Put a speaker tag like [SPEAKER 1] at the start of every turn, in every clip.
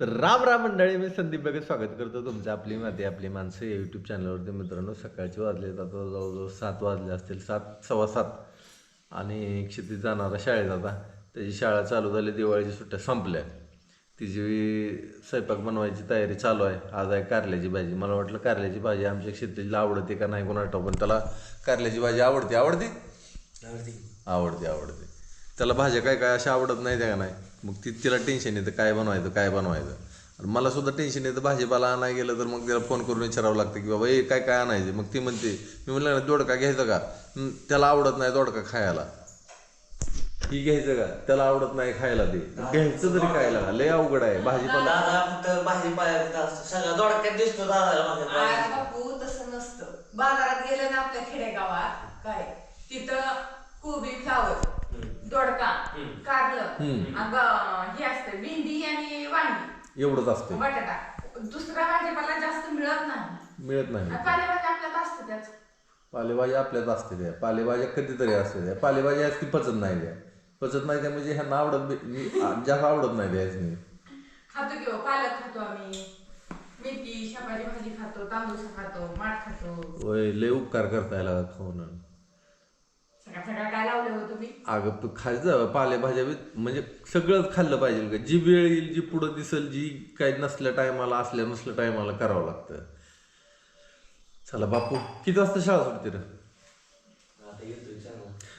[SPEAKER 1] तर राम राम मंडळी मी संदीप बघत स्वागत करतो तुमचं आपली माती आपली माणसं. या यूट्यूब चॅनलवरती मित्रांनो सकाळचे वाजले आता जवळजवळ सात वाजले असतील सात सव्वा सात. आणि क्षिती जाणारा शाळेत आता. त्याची शाळा चालू झाली दिवाळीची सुट्ट्या संपल्या. तिची स्वयंपाक बनवायची तयारी चालू आहे. आज आहे कारल्याची भाजी. मला वाटलं कारल्याची भाजी आमच्या क्षितीला आवडते का नाही कोणा पण त्याला कारल्याची भाजी आवडते? आवडते. आवडते आवडते. त्याला भाज्या काय काय अशा आवडत नाही त्या का नाही? मग ती तिला टेन्शन येतं काय बनवायचं काय बनवायचं. आणि मला सुद्धा टेन्शन येतं भाजीपाला आणाय गेलं तर मग तिला फोन करून विचारावं लागतं की बाबा ए काय काय आणायचं? मग ती म्हणते मी म्हणलं ना दोडका घ्यायचं का? "हं, त्याला आवडत नाही दोडका खायला. ही घ्यायचं का? त्याला आवडत नाही खायला ते. घ्यायचं तरी खायला. लय अवघड आहे भाजीपाला.
[SPEAKER 2] दादा फक्त भाजी पाहायला सगळं दोडक्यात दिसतो दादाला माझ्या
[SPEAKER 3] आज
[SPEAKER 2] पायाला.
[SPEAKER 3] बापू तसं नसतं. बाजारात गेलं ना आपल्या खेडेगावात काय? तिथं कोबी फ्लावर कारलं. आणि ब- हे असतं भेंडी आणि वांगी.
[SPEAKER 1] एवढंच असते
[SPEAKER 3] बटाटा. दुसरा भाजीपाला जास्त मिळत नाही.
[SPEAKER 1] मिळत नाही.
[SPEAKER 3] पालेभाजी आपल्याला असतं त्याच.
[SPEAKER 1] पालेभाज्या आपल्यात असते त्या. पालेभाज्या कधीतरी असते त्या. पालेभाज्या असती पचत नाही त्या. पचत नाही त्या म्हणजे ह्यांना आवडत बी- मी- जास्त आवडत नाही त्या
[SPEAKER 3] खातो किंवा पालक खातो आम्ही. मेथी शापाची भाजी खातो तांदूळ खातो माठ खातो.
[SPEAKER 1] लय उपकार करता यायला खाऊन
[SPEAKER 3] सकाळ सकाळ काय लावलं हो तुम्ही
[SPEAKER 1] अगं तू खायचं पालेभाज्या बी म्हणजे सगळंच खाल्लं पाहिजे का जी वेळ येईल जी पुढं दिसेल जी काही नसल्या टायमाला असल्या नसल्या टायमाला करावं लागतं. चला बापू किती वाजता शाळा सुटते रे.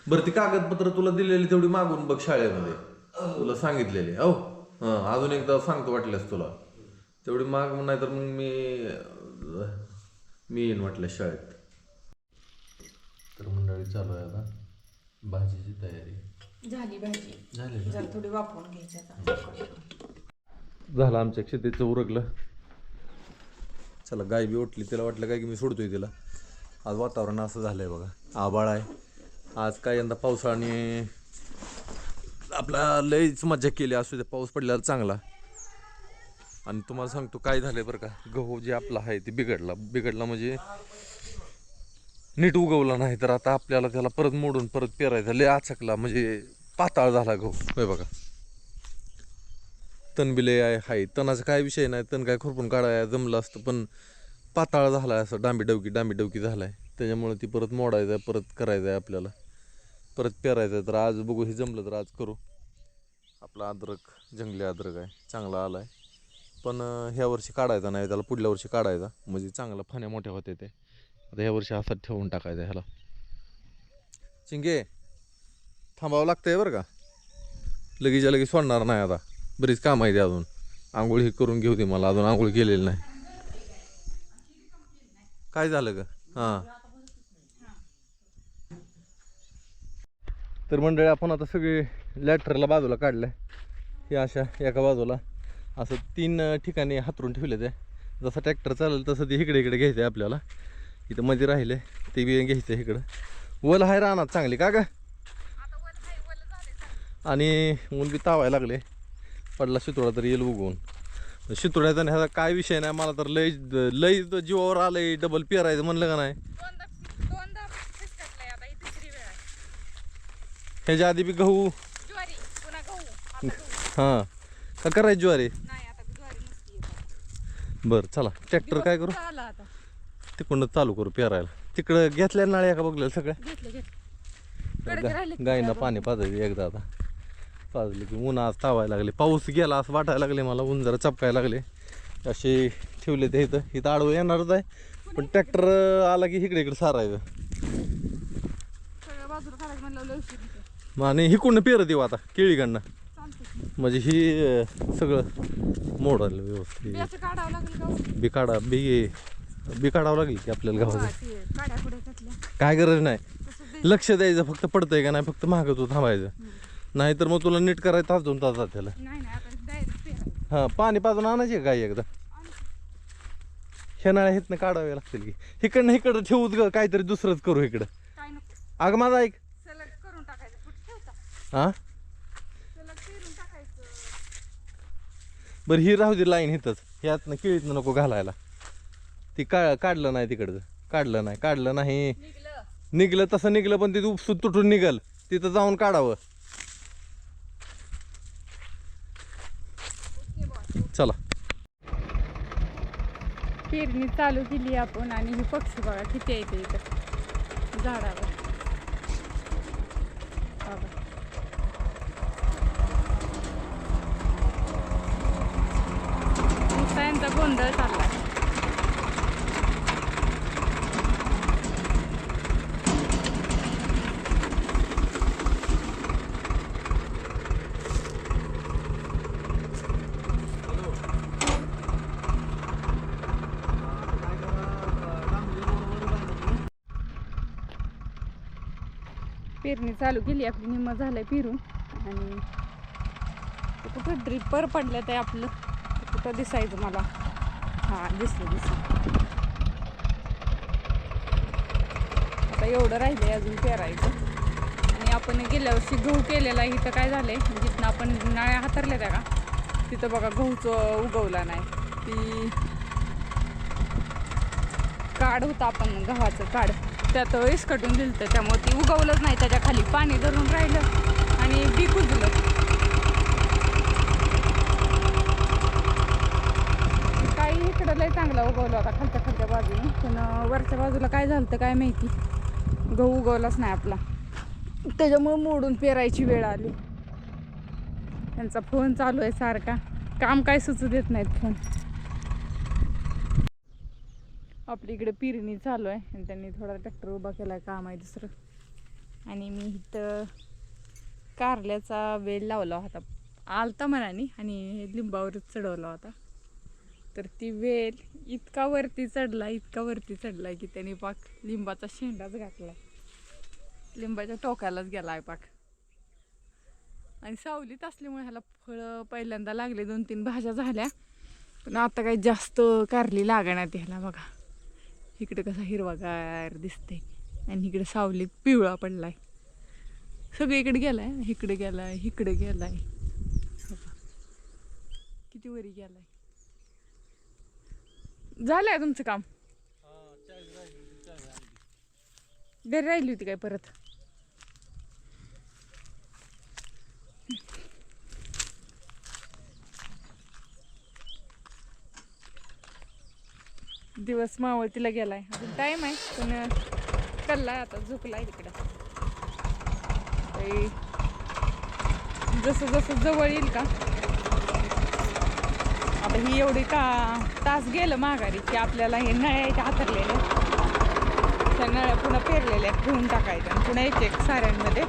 [SPEAKER 1] बरं ती कागदपत्र तुला दिलेली तेवढी मागून बघ शाळेमध्ये. तुला सांगितलेली. हो हं अजून एकदा सांगतो वाटल्यास तुला. तेवढी माग नाही तर मग मी मी येईन वाटलं शाळेत. तर मंडळी चालू आहे आता. भाजीची तयारी.
[SPEAKER 3] झाली भाजी.
[SPEAKER 1] झाली
[SPEAKER 3] जरा थोडी वापरून घ्यायची आता.
[SPEAKER 1] झालं आमच्या शेतीचं उरकलं. चला गाय बी उठली तिला वाटलं काय की मी सोडतोय तिला. आज वातावरण असं झालंय बघा. आबाळ आहे. आज काय यंदा पावसाने आपला लयच मज्जा केली. असू दे पाऊस पडल्यावर चांगला. आणि तुम्हाला सांगतो काय झालंय बरं का? गहू जे आपला आहे ते बिघडला. बिघडला म्हणजे नीट उगवला नाही तर आता आपल्याला त्याला परत मोडून परत पेरायचा. लय आचकला म्हणजे पाताळ झाला गहू. होय बघा. तण बिले आहे हाय. तणाचा काय विषय नाही तण काय खुरपून काढाय जमलं असतं पण पाताळ झालाय असं डांबी डवकी डांबी डवकी झालाय. त्याच्यामुळे ती परत मोडायचं आहे परत करायचं आहे आपल्याला. परत पेरायचं आहे तर आज बघू हे जमलं तर आज करू. आपला अद्रक जंगली अद्रक आहे चांगला आलाय. पण ह्या वर्षी काढायचा नाही त्याला पुढल्या वर्षी काढायचा. म्हणजे चांगला फण्या मोठ्या होते ते आता ह्या वर्षी असाच ठेवून टाकायचा ह्याला. चिंगे थांबावं लागतंय बरं का? लगेचच्या लगेच सोडणार नाही आता. बरीच काम आहे ते अजून. आंघोळ ही करून घेऊ दे मला अजून आंघोळ केलेली नाही. काय झालं ग? हां. तर मंडळी आपण आता सगळे लॅटरला बाजूला काढलंय. हे अशा एका बाजूला. असं तीन ठिकाणी हातरून ठेवले ते जसं ट्रॅक्टर चालेल तसं ते इकडे इकडे घ्यायचं आहे आपल्याला. इथं मध्ये राहिले ते बी घ्यायचं आहे इकडं. वल आहे राहणार चांगली का ग? आणि ऊन बी तावायला लागले. पडला शितोडा तर येईल उगवून. शितोड्याचा ह्याचा काय विषय नाही मला तर लय लय जीवावर आलंय डबल पेरायचं म्हणलं का नाही? ह्याच्या आधी बी गहू. हां. का करायची ज्वारी. बरं चला. ट्रॅक्टर काय करू? तिकडून चालू करू पेरायला. तिकडं घेतल्या नाळ्या का बघल्या सगळ्या? गायींना पाणी पाजायचं एकदा आता. पाजले की ऊन आज तावायला लागले. पाऊस गेला असं वाटायला लागले मला. ऊन जरा चपकायला लागले. असे ठेवले ते इथं. इथं आडवं येणारच आहे. पण ट्रॅक्टर आला की इकडे इकडे सारायचं. मग आणि हिकडनं पेरत येऊ आता केळीकडनं. म्हणजे ही सगळं मोडायला व्यवस्थित. बी काढा बी बी काढावं लागेल की आपल्याला गावाचं
[SPEAKER 4] ते काड्या कुड्या त्यातल्या.
[SPEAKER 1] काय गरज नाही. लक्ष द्यायचं फक्त पडतंय का नाही फक्त मागं तू थांबायचं. नाहीतर मग तुला नीट करायचं तास दोन तास त्याला
[SPEAKER 4] नाही नाही आता डायरेक्ट पेरायचं
[SPEAKER 1] हां पाणी पाजून आणायचे गाई एकदा? ह्या नाळ्या हिथनं काढावे लागतील की. इकडनं इकडं ठेवूच ग काहीतरी दुसरंच करू इकडं.
[SPEAKER 4] काय नको.
[SPEAKER 1] अगं माझा ऐक.
[SPEAKER 4] सलग करून टाकायचं. कुठे ठेवता?
[SPEAKER 1] हां?
[SPEAKER 4] सलग पेरून टाकायचं.
[SPEAKER 1] बरं ही राहू दे लाईन इथंच ह्यातनं किळीतनं नको घालायला. ती का काढलं नाही तिकडचं. काढलं नाही काढलं नाही.
[SPEAKER 4] निघलं.
[SPEAKER 1] तसं निघलं पण तिथं उपसून तुटून निघल. तिथं जाऊन काढावं. चला.
[SPEAKER 4] पेरणी चालू केली आपण आणि ही पक्षी बघा किती आहे ते इथं. झाडावर. बघा. नुसता यांचा गोंधळ चाललाय. पेरणी चालू केली आपली निम्मा झालं पेरून. आणि कुठं ड्रिपर पडलं ते आपलं. कुठं दिसायचं मला. हां दिसलं दिसलं. आता एवढं राहिलंय अजून पेरायचं. आणि आपण गेल्या वर्षी गहू केलेला आहे इथं काय झालंय? जिथनं आपण नाळ्या हातरल्या त्या का? तिथं बघा गहूचं उगवला नाही. ती काढ होता आपण गव्हाचं काढ. त्यात इसकटून दिलं त्यामुळे ती उगवलंच नाही. त्याच्याखाली पाणी धरून राहिलं आणि बी कुजलं. काही इकडं लय चांगला उगवला होता खालच्या खालच्या बाजूने. पण वरच्या बाजूला काय झालं तर काय माहिती? गहू उगवलाच नाही आपला. त्याच्यामुळे मोडून पेरायची वेळ आली. त्यांचा फोन चालू आहे सारखा. काम काय सुचू देत नाहीत फोन. आपली इकडे पिरणी चालू आहे आणि त्यांनी थोडा ट्रॅक्टर उभा केला आहे काम आहे दुसरं. आणि मी इथं कारल्याचा वेल लावला होता. आलता मनाने आणि लिंबावरच चढवला होता. तर ती वेल इतका वरती चढला इतका वरती चढला की त्याने पाक लिंबाचा शेंडाच घातला. लिंबाच्या टोकालाच गेला आहे पाक. आणि सावलीत असल्यामुळे ह्याला फळं पहिल्यांदा लागले दोन तीन भाज्या झाल्या. पण आता काही जास्त कारली लागणार ह्याला बघा. इकडे कसा हिरवागार दिसते आणि इकडे सावलीत पिवळा पडलाय. सगळीकडे गेलाय इकडे गेलाय इकडे गेलाय. किती वरी गेलाय. झालंय तुमचं काम? घरी राहिली होती काय परत? दिवस मावळतीला गेलाय. अजून टाइम आहे पण कल्लाय आता झोपलाय तिकडं. जसं जसं जवळ येईल का? आता ही एवढी का तास गेलं माघारी की आपल्याला हे नळ्या हातरलेलं. त्या नळ्या पुन्हा पेरलेल्या घेऊन टाकायच्या आणि पुन्हा एक एक साऱ्यांमध्ये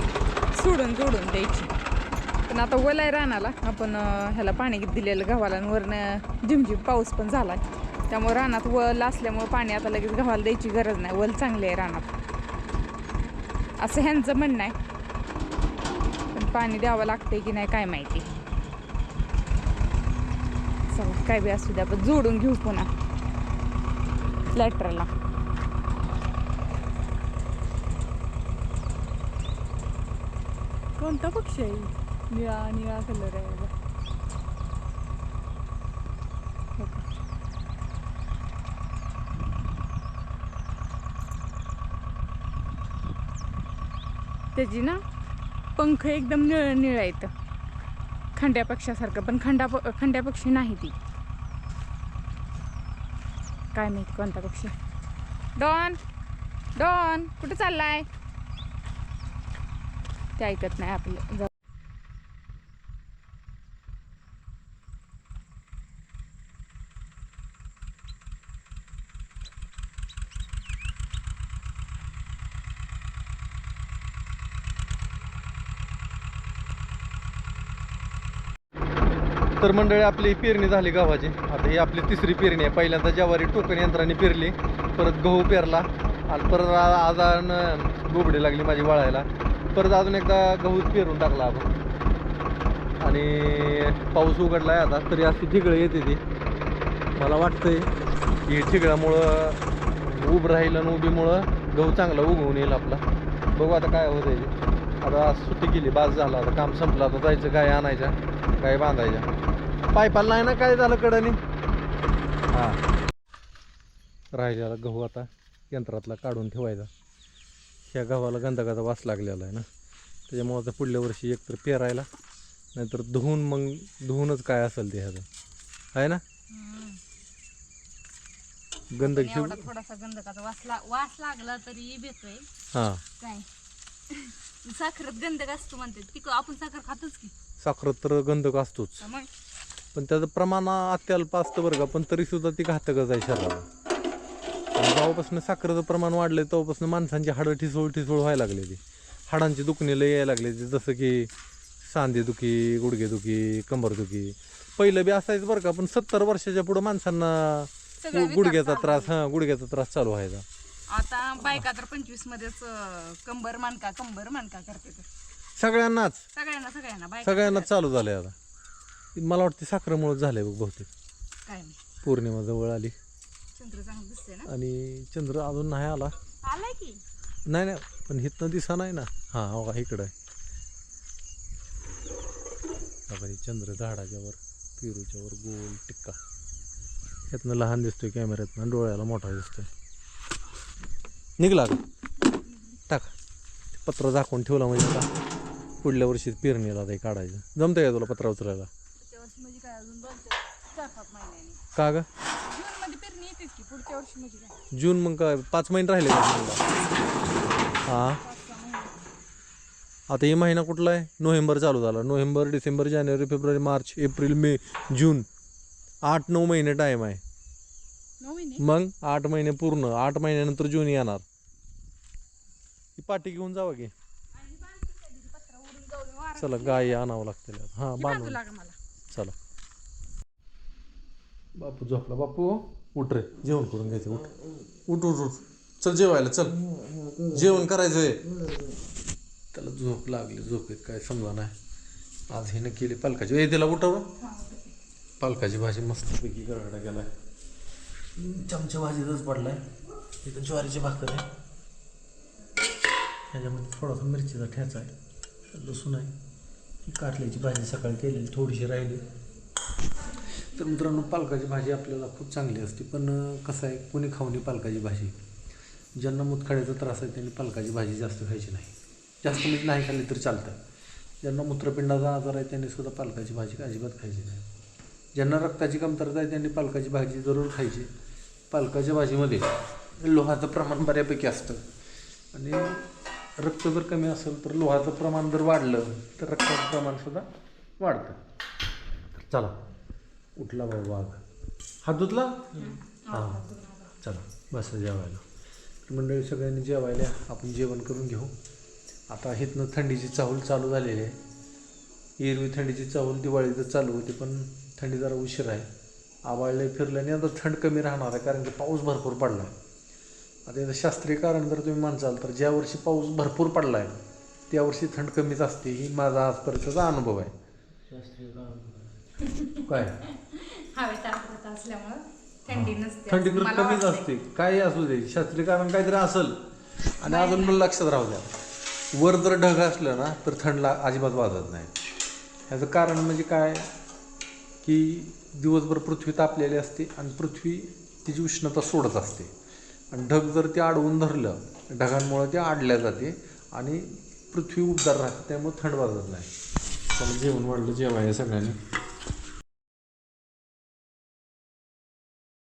[SPEAKER 4] सोडून जोडून द्यायची. पण आता ओलाय रानाला आपण ह्याला पाणी दिलेलं गव्हाला आणि वरनं झिमझिम पाऊस पण झालाय. त्यामुळे रानात वल असल्यामुळे पाणी आता लगेच गव्हाला द्यायची गरज नाही. वल चांगली आहे रानात. असं ह्यांचं म्हणणं आहे. पण पाणी द्यावं लागतंय की नाही काय माहिती. चला काय बी असू द्या पण जोडून घेऊ पुन्हा. लॅटरला कोणता पक्षी आहे? निळा निळा कलर आहे बघा. हो का? त्याची ना पंख एकदम निळ निळा आहेत. खंड्या पक्षासारखं पण खंडा प- खंड्या पक्षी नाही ती. काय माहीत कोणता पक्षी. डॉन डॉन कुठं चाललाय? ते ऐकत नाही आपलं.
[SPEAKER 1] तर मंडळी आपली पेरणी झाली गव्हाची आता ही आपली तिसरी पेरणी आहे. पहिल्यांदा ज्वारी टोकन यंत्राने पेरली. परत गहू पेरला. आणि परत आज गोबडी लागली माझी वळायला. परत अजून एकदा गहू पेरून टाकला आपण. आणि पाऊस उघडला आहे आता तरी अशी ठिगळं येते ती. मला वाटतंय की ठिगळामुळं उभं राहील आणि उभीमुळं गहू चांगला उगवून येईल आपला. बघू आता काय होतं आहे आता आज सुट्टी केली बाज झाला. आता काम संपलं. आता जायचं काय आणायचं. काय बांधायच्या पायपाला नाही ना काय झालं कडनी हां. राहिलेला गहू आता यंत्रातला काढून ठेवायचा. ह्या गव्हाला गंधकाचा वास लागलेला आहे ना. त्याच्यामुळं आता पुढल्या वर्षी एकतर पेरायला नाहीतर धुवून मग धुवूनच काय असेल ते ह्याचं. आहे ना? गंधक
[SPEAKER 4] एवढा थोडासा गंधकाचा वास ला वास लागला तरी भेटतोय.
[SPEAKER 1] हां.
[SPEAKER 4] काय? साखरेत गंधक असतो म्हणते ती आपण साखर खातोच की.
[SPEAKER 1] साखरात तर गंधक असतोच.
[SPEAKER 4] मग?
[SPEAKER 1] पण त्याचं प्रमाण अत्यल्प असतं बरं का पण तरी सुद्धा ती घातकच आहे शरीराला. जेव्हापासून साखरेचं प्रमाण वाढलंय तेव्हापासून माणसांची हाडं ठिसूळ ठिसूळ व्हायला लागले ती. हाडांची दुखणी लय यायला लागले ती जसं की सांधेदुखी गुडघेदुखी कंबरदुखी पहिलं बी असायचं बरं का पण सत्तर वर्षाच्या पुढं माणसांना गुडघ्याचा त्रास हां गुडघ्याचा त्रास चालू व्हायचा.
[SPEAKER 4] आता बायका तर पंचवीस मध्येच कंबर मानका कंबर मानका करते
[SPEAKER 1] सगळ्यांनाच.
[SPEAKER 4] सगळ्यांना सगळ्यांना. बायका
[SPEAKER 1] सगळ्यांनाच चालू झालंय आता. मला वाटतं साखरेमुळे झालंय बघ बहुतेक.
[SPEAKER 4] काय नाही
[SPEAKER 1] पौर्णिमा जवळ आली.
[SPEAKER 4] चंद्र चांगलं दिसते ना?
[SPEAKER 1] आणि चंद्र अजून नाही आला.
[SPEAKER 4] आलाय की.
[SPEAKER 1] नाही नाही पण हिथनं दिसा नाही ना. हां हो का इकडं आहे. बघा हे चंद्र झाडाच्या वर पेरूच्या वर गोल टिक्का. ह्यातनं लहान दिसतोय कॅमेऱ्यातनं डोळ्याला मोठा दिसतोय. निघला का? टाका. पत्र झाकून ठेवला म्हणजे का पुढल्या वर्षी पेरणीला ते काढायचं. जमतंय का तुला पत्रा उचलायला?
[SPEAKER 4] पुढच्या वर्षी म्हणजे काय अजून दोन चार चार पाच महिन्यांनी.
[SPEAKER 1] का ग?
[SPEAKER 4] जून मध्ये पेरणी येतेच की पुढच्या वर्षी म्हणजे काय?
[SPEAKER 1] जून मग काय पाच महिने राहिले का जूनला? हां?
[SPEAKER 4] पाच सहा महिने
[SPEAKER 1] आता हे महिना कुठला आहे? नोव्हेंबर चालू झाला. नोव्हेंबर डिसेंबर जानेवारी फेब्रुवारी मार्च एप्रिल मे जून. आठ नऊ महिने टाईम आहे.
[SPEAKER 4] नऊ महिने?
[SPEAKER 1] मग आठ महिने पूर्ण. आठ महिन्यानंतर जून येणार. ती पाठी घेऊन जावा की
[SPEAKER 4] पत्र उडून जाऊन वारा
[SPEAKER 1] चला गाय आणावं लागतील. हां
[SPEAKER 4] ही
[SPEAKER 1] बांधून.
[SPEAKER 4] बाजू लागा मला.
[SPEAKER 1] चला. बापू झोपला बापू. उठ रे जेवण करून घ्यायचं उठ. उठ उठ उठ. चल जेवायला चल. जेवण करायचंय. त्याला झोप लागली झोपेत काय समजा नाही. आज हिनं केली पालकाची. ए तिला उठव. पालकाची भाजी मस्तपैकी गरडा गेलाय. चमचा भाजीतच पडलाय. इथं ज्वारीची भाकर आहे. ह्याच्यामध्ये थोडासा मिरचीचा ठेचा आहे. लसूण आहे. कारल्याची भाजी सकाळी केलेली थोडीशी राहिली. तर मित्रांनो पालकाची भाजी आपल्याला खूप चांगली असते पण कसं आहे कोणी खाऊ नये पालकाची भाजी. ज्यांना मुतखड्याचा त्रास आहे त्यांनी पालकाची भाजी जास्त खायची नाही. जास्त म्हणजे नाही खाल्ली तरी चालतं. ज्यांना मूत्रपिंडाचा आजार आहे त्यांनी सुद्धा पालकाची भाजी अजिबात खायची नाही. ज्यांना रक्ताची कमतरता आहे त्यांनी पालकाची भाजी जरूर खायची. पालकाच्या भाजीमध्ये लोहाचं प्रमाण बऱ्यापैकी असतं. आणि रक्त जर कमी असेल तर लोहाचं प्रमाण जर वाढलं तर रक्ताचं प्रमाणसुद्धा वाढतं. चला उठला बाबा वाघ. हात धुतला? हां चला बस जेवायला. तर मंडळी सगळ्यांनी जेवायला. आपण जेवण करून घेऊ. आता इथनं थंडीची चाहूल चालू झालेली आहे. एरवी थंडीची चाहूल दिवाळीतच चालू होती पण थंडी जरा उशीर आहे. आवाळले फिरलं आणि आता थंड कमी राहणार आहे कारण की पाऊस भरपूर पडला आहे आता याचं शास्त्रीय कारण जर तुम्ही मानसाल तर ज्या वर्षी पाऊस भरपूर पडला आहे त्या वर्षी थंड कमीच असते. ही माझा आजपर्यंतचा अनुभव आहे. काय?
[SPEAKER 3] थंडी
[SPEAKER 1] तर कमीच. असते. काही असू दे. शास्त्रीय कारण काहीतरी असेल. आणि अजून मला लक्षात राहू द्या. वर जर ढग असलं ना तर थंड ला अजिबात वाजत नाही. ह्याचं कारण म्हणजे काय? की दिवसभर पृथ्वी तापलेली असते आणि पृथ्वी तिची उष्णता सोडत असते. ढग जर ते अडवून धरलं ढगांमुळे ते आडल्या जाते आणि पृथ्वी उबदार राहते त्यामुळे थंड वाजत नाही. त्यामुळे जेवण वाढलं जेवायला सगळ्यांनी.